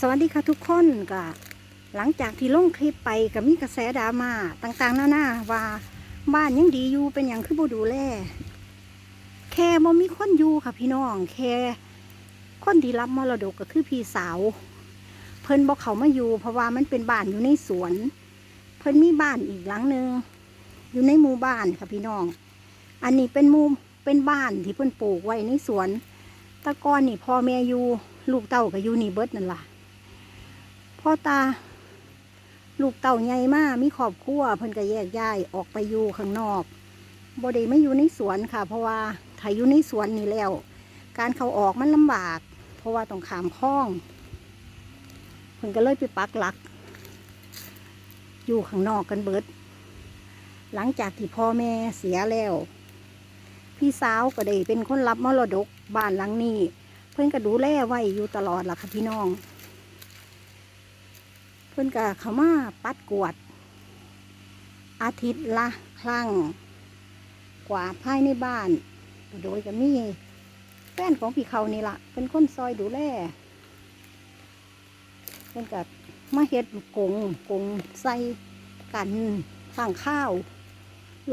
สวัสดีค่ะทุกคนก็หลังจากที่ลงคลิปไปก็มีกระแสดราม่าต่างๆนานาว่าบ้านยังดีอยู่เป็นอย่างคือบ่ดูแลแค่บ่มีคนอยู่ค่ะพี่น้อง แค่คนที่รับมรดกก็คือพี่สาว เพิ่นบอกเขามาอยู่ เพราะว่ามันเป็นบ้านอยู่ในสวน เพิ่นมีบ้านอีกหลังหนึ่งอยู่ในหมู่บ้านค่ะพี่น้อง อันนี้เป็นหมู่เป็นบ้านที่เพิ่นปลูกไว้ในสวนตะกอนนี่พ่อแม่อยู่ลูกเต้าก็อยู่นี่เบิดนั่นล่ะ พ่อตา ลูกเต่าใหญ่มากมีครอบครัวเพิ่นก็แยกย้ายออกไปอยู่ข้างนอกบ่ได้ไม่อยู่ในสวนค่ะ เพราะว่าถ้าอยู่ในสวนนี่แล้ว การเขาออกมันลำบาก เพราะว่าต้องขามคลองเพิ่นก็เลยไปปักหลัก อยู่ข้างนอกกันเบิด หลังจากที่พ่อแม่เสียแล้ว พี่สาวก็ได้เป็นคนรับมรดกบ้านหลังนี้ เพิ่นก็ดูแลไว้อยู่ตลอดล่ะค่ะพี่น้อง เพิ่นก็เขามาปัดกวด อาทิตย์ละครั้งกวาดภายในบ้าน โดยก็มีแฟนของพี่เขานี่ละเป็นคนซอยดูแลเพิ่นก็มาเฮ็ดกงกงใส่กันข้างข้าว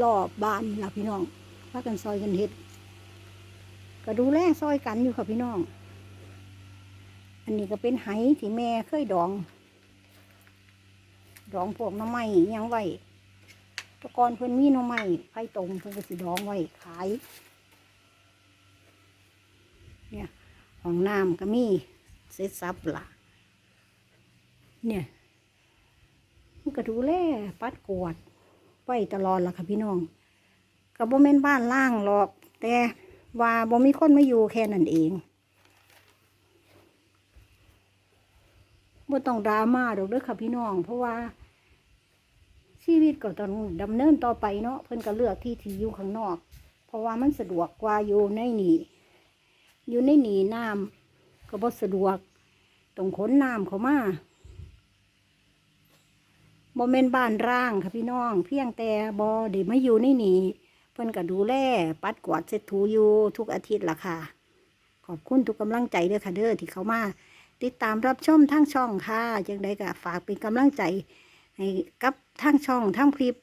รอบบ้านล่ะพี่น้องพากันซอยกันเฮ็ดก็ดูแลซอยกันอยู่ค่ะพี่น้อง อันนี้ก็เป็นไหที่แม่เคยดอง ดองพวกน้ำไม้ยังไว้ตะกอนเพิ่นมีน้ำไม้ไผ่ตรงเพิ่นก็สิดองไว้ขาย เนี่ยห้องน้ำก็มีเสร็จสับละเนี่ยมันก็ดูแลปัดกวาดไว้ตลอดล่ะค่ะพี่น้องก็บ่แม่นบ้านล่างหรอก แต่ว่าบ่มีคนมาอยู่แค่นั้นเองบ่ต้องดราม่าดอกเด้อค่ะพี่น้อง เพราะว่า ชีวิตก็ต้องดำเนินต่อไปเนาะเพิ่นก็เลือกที่ที่อยู่ข้างนอก เพราะว่ามันสะดวกกว่าอยู่ในนี่อยู่ในหนีน้ำก็บ่สะดวกต้องขนน้ำเขามาบ่แม่นบ้านร่างค่ะพี่น้อง เพียงแต่บ่ได้มาอยู่ในนี่เพิ่นก็ดูแลปัดกวาดเช็ดถูอยู่ทุกอาทิตย์ละค่ะ ขอบคุณทุกกำลังใจเด้อค่ะเด้อที่เขามา ติดตามรับชมทางช่องค่ะจังใดก็ฝากเป็นกำลังใจ ให้กับทางช่องทางคลิป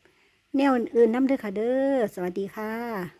แนวอื่นๆน้ำเด้อค่ะเด้อ สวัสดีค่ะ